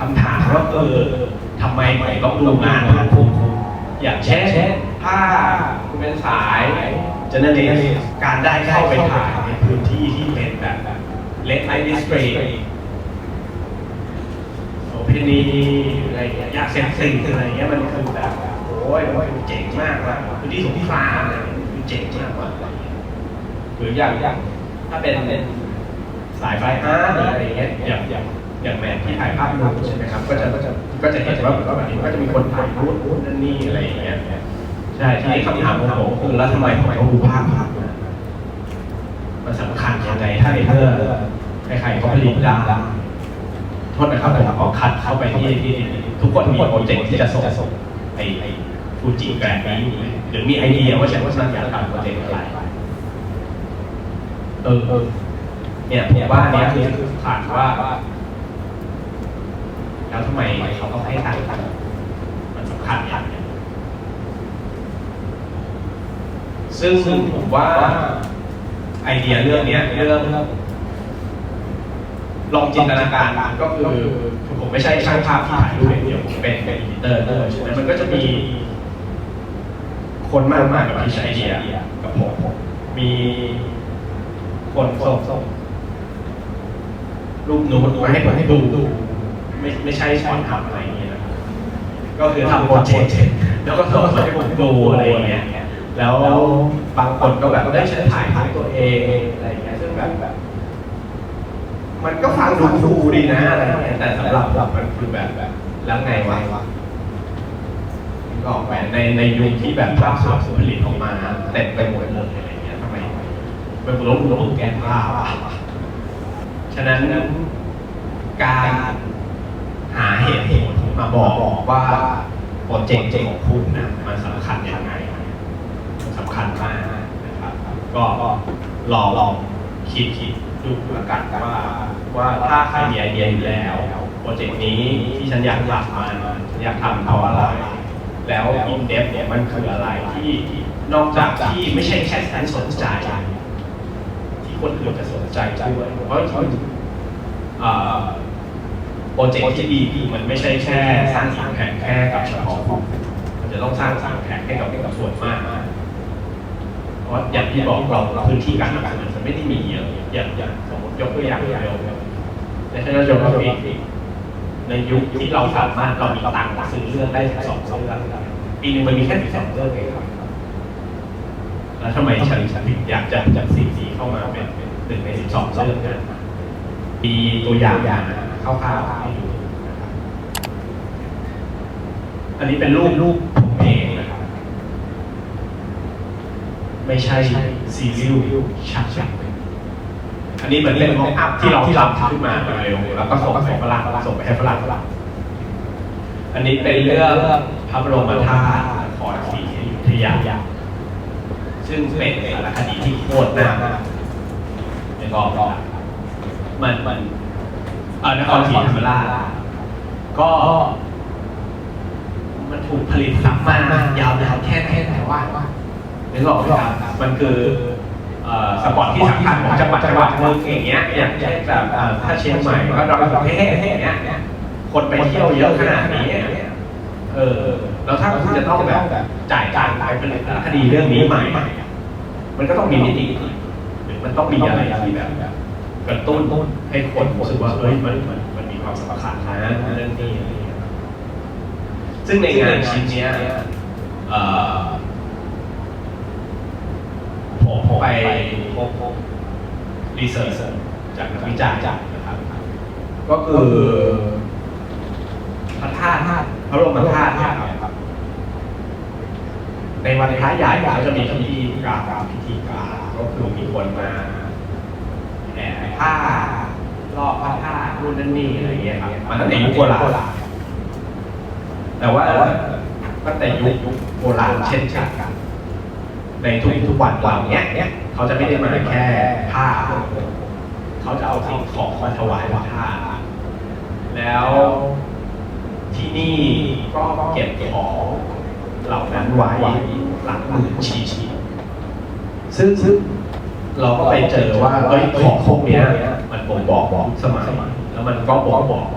คำถามว่าเออทำไมผมต้องดูงานของผมอย่างเช่นถ้าคุณเป็นสายเจเนเรสการได้เข้าไปถ่ายในพื้นที่ที่เป็นแบบเลนไลท์ดิสเพลย์โอเพนีอะไรอย่างเงี้ยยาเซนซิงอะไรอย่างเงี้ยมันคือแบบโอ้ยมันคือเจ๋งมากว่ะพื้นที่สงครามอะไรเงี้ยมันคือเจ๋งมากว่ะหรืออย่างอย่างถ้าเป็นสายไฟอาร์ตหรืออะไรอย่างเงี้ยอย่างอย่าง อย่างแมนที่ถ่ายภาพนูนใช่ไหมครับก็จะก็จะก็จะเห็นว่าแบบนี้มันก็จะมีคนถ่ายรูปนู่นนั่นนี่อะไรอย่างเงี้ยใช่ทีนี้คำถามของผมคือแล้วทำไมผมต้องดูภาพภาพมันสำคัญยังไงถ้าในเมื่อใครๆเขาผลิตได้โทษนะครับผมขอคัดเข้าไปที่ที่ทุกคนมีโปรเจกต์ที่จะส่งไอ้ไอ้ฟูจิแกรนด์นี้อยู่หรือมีไอเดียว่าฉันว่าฉันอยากทำโปรเจกต์อะไรเออเออเนี่ยผมว่าเนี่ยคือถามว่า แล้วทำไมเขาต้องให้ตังค์มันสำคัญอย่างเนี้ยซึ่งผมว่าไอเดียเรื่องเนี้ยเรื่องลองจินตนาการก็คือผมไม่ใช่ช่างภาพที่ถ่ายรูปอย่างเดียวผมเป็นเป็นอีดิเตอร์ด้วยใช่ไหมมันก็จะมี คนมากมากกับที่ใช้ไอเดียกับผมมีคนส่งรูปนูนมาให้ผมให้ดู ไม่ไม่ใช่สอนทำอะไรอย่างเงี้ยนะครับก็คือทำโปรเจกต์แล้วก็ส่งมาให้ผมดูอะไรอย่างเงี้ยแล้วบางคนก็แบบได้ฉันถ่ายถ่ายตัวเองอะไรอย่างเงี้ยซึ่งแบบแบบมันก็ฟังดูดูดีนะอะไรอย่างเงี้ยแต่สำหรับมันคือแบบแบบแล้วไงวะก็ออกไปในในยุคที่แบบภาพสวยผลิตออกมาเต็มไปหมดเลยอะไรเงี้ยทำไมเป็นคนรู้รู้แก้ภาพอะฉะนั้นการ หาเหตุผลมาบอกว่าโปรเจกต์ของคุณนะมันสำคัญยังไงสำคัญมากนะครับ ก็ลองลองคิดคิดดูแล้วกันว่าว่าถ้าใครมีไอเดียอยู่แล้วโปรเจกต์นี้ที่ฉันอยากทำมันฉันอยากทำเพราะอะไร แล้วอินเดฟเนี่ยมันคืออะไรที่นอกจากที่ไม่ใช่แค่ฉันสนใจ ที่คนอื่นจะสนใจด้วยเพราะ โปรเจกต์ที่ดีมันไม่ใช่แค่สร้างอิมแพคแค่กับเฉพาะกลุ่มมันจะต้องสร้างสร้างแพคให้กับกับส่วนมากเพราะอย่างที่บอกเราพื้นที่การทำงานมันไม่ได้มีเยอะอย่างอย่างสมมติยกตัวอย่างเร็วในชนะจอมปีในยุคที่เราสามารถเรามีตังค์ซื้อเรื่องได้สองสองเรื่องปีหนึงมันมีแค่สองเรื่องเองครับแล้วทำไมฉันถึงอยากจะจัดสี่สีเข้ามาเป็นหนึ่งในสิบสองเรื่องนั้นมีตัวอย่างอย่าง คร่าวๆให้ดูนะครับ อันนี้เป็นรูปรูปผมเองนะครับ ไม่ใช่ซีรีส์ชักชักอันนี้มันเป็นม็อกอัพที่เราที่เราทำขึ้นมาเร็วแล้วก็ส่งไปฝรั่งส่งไปให้ฝรั่งอันนี้เป็นเรื่องพระบรมธาตุนครศรีอยุธยาซึ่งเป็นสารคดีที่โคตรน่าในกองมันมัน เออนครศรีธรรมราชก็ มันถูกผลิตซ้ำมายาวนานแค่ไหนแต่ว่านึกออกไหมครับมันคือเอ่อสปอร์ตที่สำคัญของจังหวัดจังหวัดหนึงอย่างเงี้ยอย่างเช่นแบบเอ่อถ้าเชียงใหม่ก็ดอยสุเทพอย่างเงี้ยคนไปเที่ยวเยอะขนาดนี้เออแล้วถ้าคุณจะต้องแบบจ่ายการไปผลิตคดีเรื่องนี้ใหม่ มันก็ต้องมีมิติหรือมันต้องมีอะไรที่แบบ กระตุ้นให้คนรู้สึกว่าเฮ้ยมันมันมันมีความสำคัญนะเรื่องนี้อะไรอย่างเงี้ยครับซึ่งในงานชิ้นเนี้ยเอ่อผมไปพบรีเสิร์ชจากนักวิจัยนะครับ ก็คือพระธาตุพระบรมธาตุเนี่ยครับ ในวันพระใหญ่เขาจะมีพิธีกรรมพิธีการก็คือมีคนมาแห่ ผ้ารอบพระธาตุรุ่นนั่นนี่อะไรอย่างเงี้ยครับมันตั้งแต่ยุคโบราณแต่ว่าตั้งแต่ยุคโบราณเช่นกันในทุกทุกๆวันวันเนี้ยเนี้ยเขาจะไม่ได้มาแค่ผ้า เขาจะเอาสิ่งของมาถวายพระธาตุแล้วที่นี่ก็เก็บของเหล่านั้นไว้หลักหมื่นชิ้นซึ่งซึ่ง เราก็ไปเจอว่าเอ้ยของพวกเนี้ยมันบ่งบอกบอกสมัยแล้วมันก็บอกบอกเ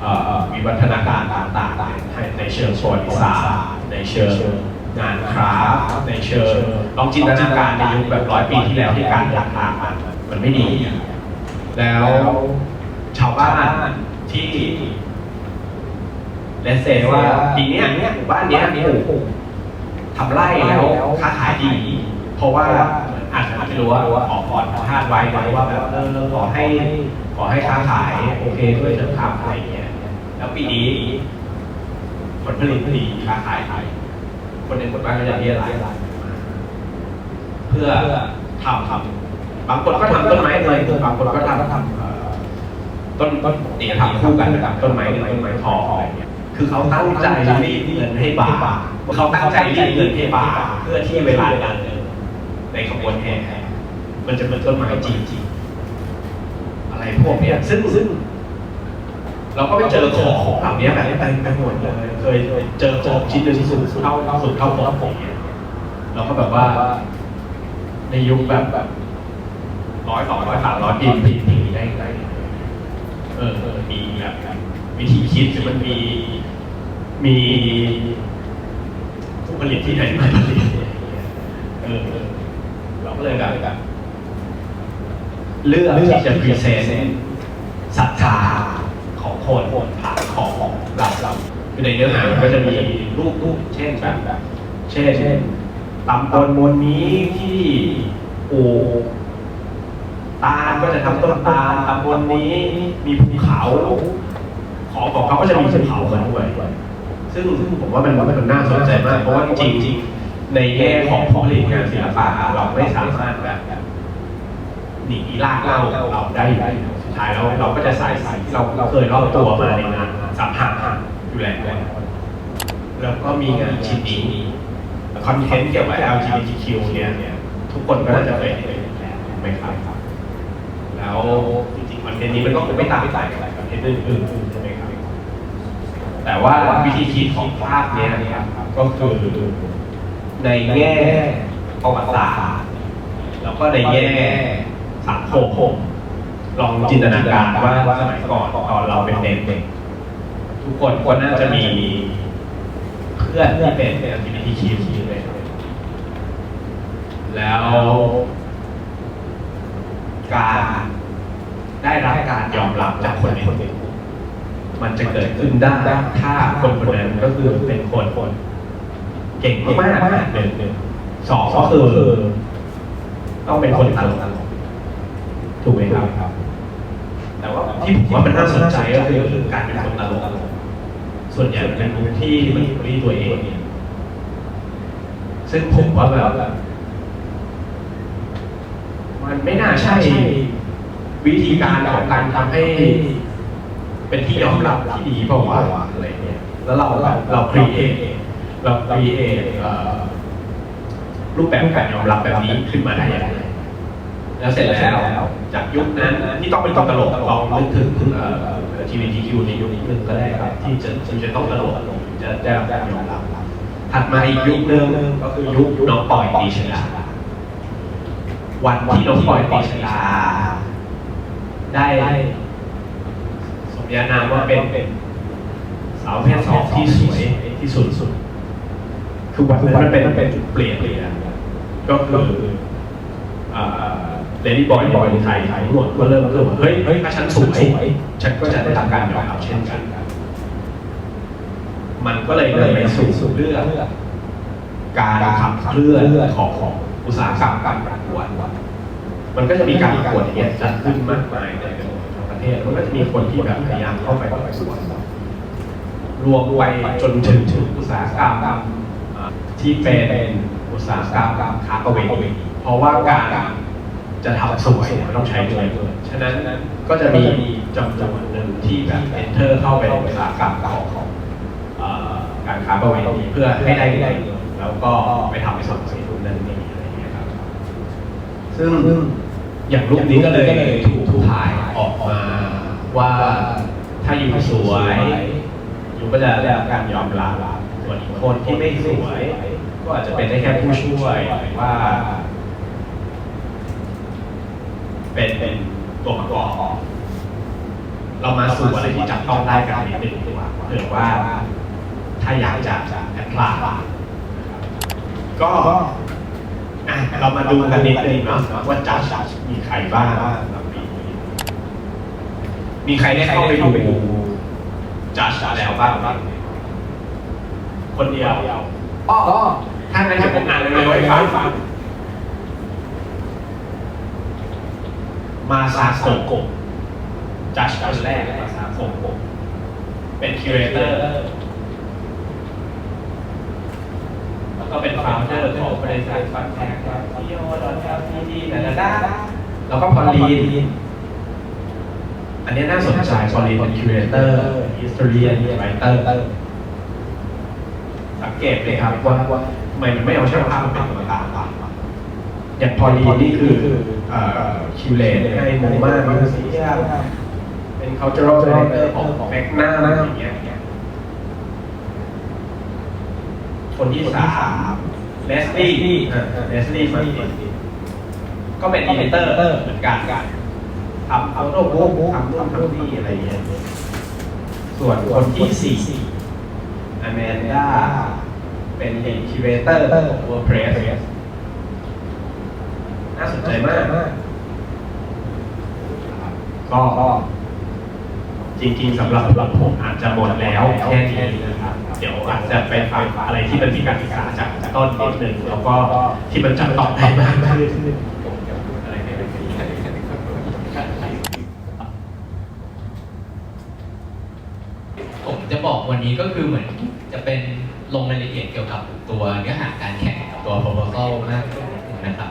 เอ่อวิวัฒนาการต่างๆในในเชิงประวัติศาสตร์ในเชิงงานคราฟต์ในเชิงลองจินตนาการในยุคแบบร้อยปีที่แล้วที่การทางมันมันไม่ดีแล้วชาวบ้านที่เลสเซว่าปีเนี้ยหมู่บ้านเนี้ยปลูกทำไร่แล้วค้าขายดี เพราะว่าอาจจะ ไม่รู้ว่าขอพรพระธาตุไว้ไว้ว่าแบบเออขอให้ขอให้ค้าขายโอเคด้วยเถิดครับอะไรอย่างเงี้ยแล้วปีนี้ผลผลิตดีค้าขายดีคนในหมู่บ้านก็จะเรียรายเพื่อทำทำบางคนก็ทำต้นไม้เลยบางคนก็ทำทำเอ่อต้นต้นนี่ทำคู่กันกับต้นไม้เงินต้นไม้ทองอะไรอย่างเงี้ยคือเขาตั้งใจรีดเงินให้บาทเขาตั้งใจรีดเงินให้บาทเพื่อที่เวลานั้นในขบวนแห่ มันจะเป็นต้นไม้จริงๆอะไรพวกเนี้ยซึ่งซึ่งเราก็ไปเจอของเหล่านี้แบบนี้ไปไปหมดเลยเคยเจอของชิ้นหนึ่งที่สุดเท่าสุดเท่าปกอย่างเงี้ยเราก็แบบว่า ในยุคแบบแบบร้อยสองร้อยสามร้อยปีปีปีได้ได้เออเออมีแบบวิธีคิดหรือมันมีมีผู้ผลิตที่ไหนมาผลิตเออเออเราก็เลยแบบ เลือกที่จะพรีเซนต์ศรัทธาของคนผ่านของเราเราคือในเนื้อหามันก็จะมีรูปรูปเช่นแบบแบบเช่นตำบลมวลนี้ที่ปลูกตาลก็จะทำต้นตาลตำบลนี้มีภูเขาของของเขาก็จะมีภูเขามาด้วยซึ่งซึ่งผมว่ามันมันน่าสนใจมาก เพราะว่าจริงๆในแง่ของผลิตงานศิลปะเราไม่สามารถแบบ หนีลากเล่าเราได้สุดท้ายแล้วเราก็จะใส่สิ่งที่เราเคยรอบตัวมาในงานสัมผัสอยู่แล้วแล้วก็มีงานชิ้นนี้คอนเทนต์เกี่ยวกับ LGBTQ เนี่ยทุกคนก็น่าจะเคยเห็นแล้วไหมครับแล้วจริงๆคอนเทนต์นี้มันก็คงไม่ต่างไปจากคอนเทนต์อื่นๆใช่ไหมครับแต่ว่าวิธีคิดของภาพเนี้ยก็คือในแง่ประวัติศาสตร์แล้วก็ในแง่ สังคมลองจินตนาการว่าสมัยก่อนตอนเราเป็นเด็กๆทุกคนก็น่าจะมีเพื่อนที่เป็น LGBTQ เลยครับแล้วการได้รับการยอมรับจากคนในกลุ่มมันจะเกิดขึ้นได้ถ้าคนคนนั้นก็คือเป็นคนคนเก่งมากๆหนึ่งสองก็คือต้องเป็นคนตลก ถูกไหมครับ แต่ว่าที่ผมว่ามันน่าสนใจก็คือการเป็นคนตลกส่วนใหญ่มันเป็นมุมที่มันรีตัวเอง ซึ่งผมว่าแบบ มันไม่น่าใช่ วิธีการของการทำให้ เป็นที่ยอมรับที่ดีเปล่าวะอะไรเงี้ยแล้วเราเราเราครีเอทเราครีเอทรูปแบบการยอมรับแบบนี้ขึ้นมาได้อย่างไร แล้วเสร็จแล้ว จากยุคนั้นที่ต้องเป็นต้องตลกลองนึกถึงเอ่อ LGBTQ ในยุคนี้นึงก็ได้ครับ ที่จะที่จะต้องตลกจะได้รับการยอมรับถัดมาอีกยุคหนึ่งก็คือยุคน้องปอยตีชดาวันที่น้องปอยตีชดาได้สมญานามว่าเป็นสาวประเพศสองที่สวยที่สุดสุดคือวันนั้นมันเป็นเป็นจุดเปลี่ยนเลยนะก็คือ เลดี้บอยบอยไทยทั้งหมดก็เริ่มเริ่มว่าเฮ้ยเฮ้ยถ้าฉันสวยฉันก็จะได้รับการยอมรับเช่นกัน มันก็เลยเลยไปสู่เรื่องการขับเคลื่อนของของอุตสาหกรรมการประกวดมันก็จะมีการประกวดอย่างเงี้ยจัดขึ้นมากมายในประเทศมันก็จะมีคนที่แบบพยายามเข้าไปประกวดรวมไปจนถึงอุตสาหกรรมที่เป็นอุตสาหกรรมค้าประเวณีเพราะว่าการ จะทำสวยมันต้องใช้เงินฉะนั้นก็จะมีจำนวนหนึ่งที่แบบ enter เข้าไปในอุตสาหกรรมของเอ่อการค้าประเวณีเพื่อให้ได้เงินแล้วก็ไปทำในส่วนของทุนนั่นนี่อะไรอย่างเงี้ยครับซึ่งอย่างรูปนี้ก็เลยถูกถ่ายออกมาว่าถ้าอยู่สวยอยู่ก็จะได้รับการยอมรับส่วนอีกคนที่ไม่สวย ก็อาจจะเป็นได้แค่ผู้ช่วยหรือว่า เป็นเป็นตัวประกอบเรามาสู่อะไรที่จับต้องได้กันนิดนึงดีกว่าเผื่อว่าถ้าอยากจะแอพพลายก็อะเรามาดูกันนิดนึงเนาะว่าจัดมีใครบ้างมีใครได้เข้าไปดูจัดแล้วบ้างคนเดียวก็ถ้างั้นเดี๋ยวผมอ่านเร็วๆให้ฟัง มาซาโกะจัดคนแรกมาซาโกะเป็นคิวเรเตอร์แล้วก็เป็นฟาวเดอร์ของบริษัทฟันแท็กทีโอดอทแอลทีดีดาดาแล้วก็พอลลีนอันนี้น่าสนใจพอลลีนเป็นคิวเรเตอร์ฮิสตอรีนไรเตอร์สังเกตเลยครับว่าทำไมมันไม่เอาช่างภาพมาเป็นตัวตาม อย่างพอลลีนนี่คือเอ่อคิวเลตให้โมมามิวสิกเป็น cultural director ของแมกนาอย่างเงี้ยคนที่สามเลสลี่เลสลี่มาก็เป็นอีดิเตอร์เหมือนกันทำเอาโน้ตบุ๊กทำนู่นทำนี่อะไรอย่างเงี้ยส่วนคนที่สี่อแมนด้าเป็นเลนคิวเรเตอร์ของ WordPress น่าสนใจมากก็จริงๆสำหรับรับผมอาจจะหมดแล้วแค่นี้นะครับ เดี๋ยวอาจจะไปฟังอะไรที่มันมีการศึกษาจากต้นนิดนึงแล้วก็ที่มันจับต้องได้มากขึ้นผมจะบอกวันนี้ก็คือเหมือนจะเป็นลงรายละเอียดเกี่ยวกับตัวเนื้อหาการแข่งกับตัว proposal มากนะครับ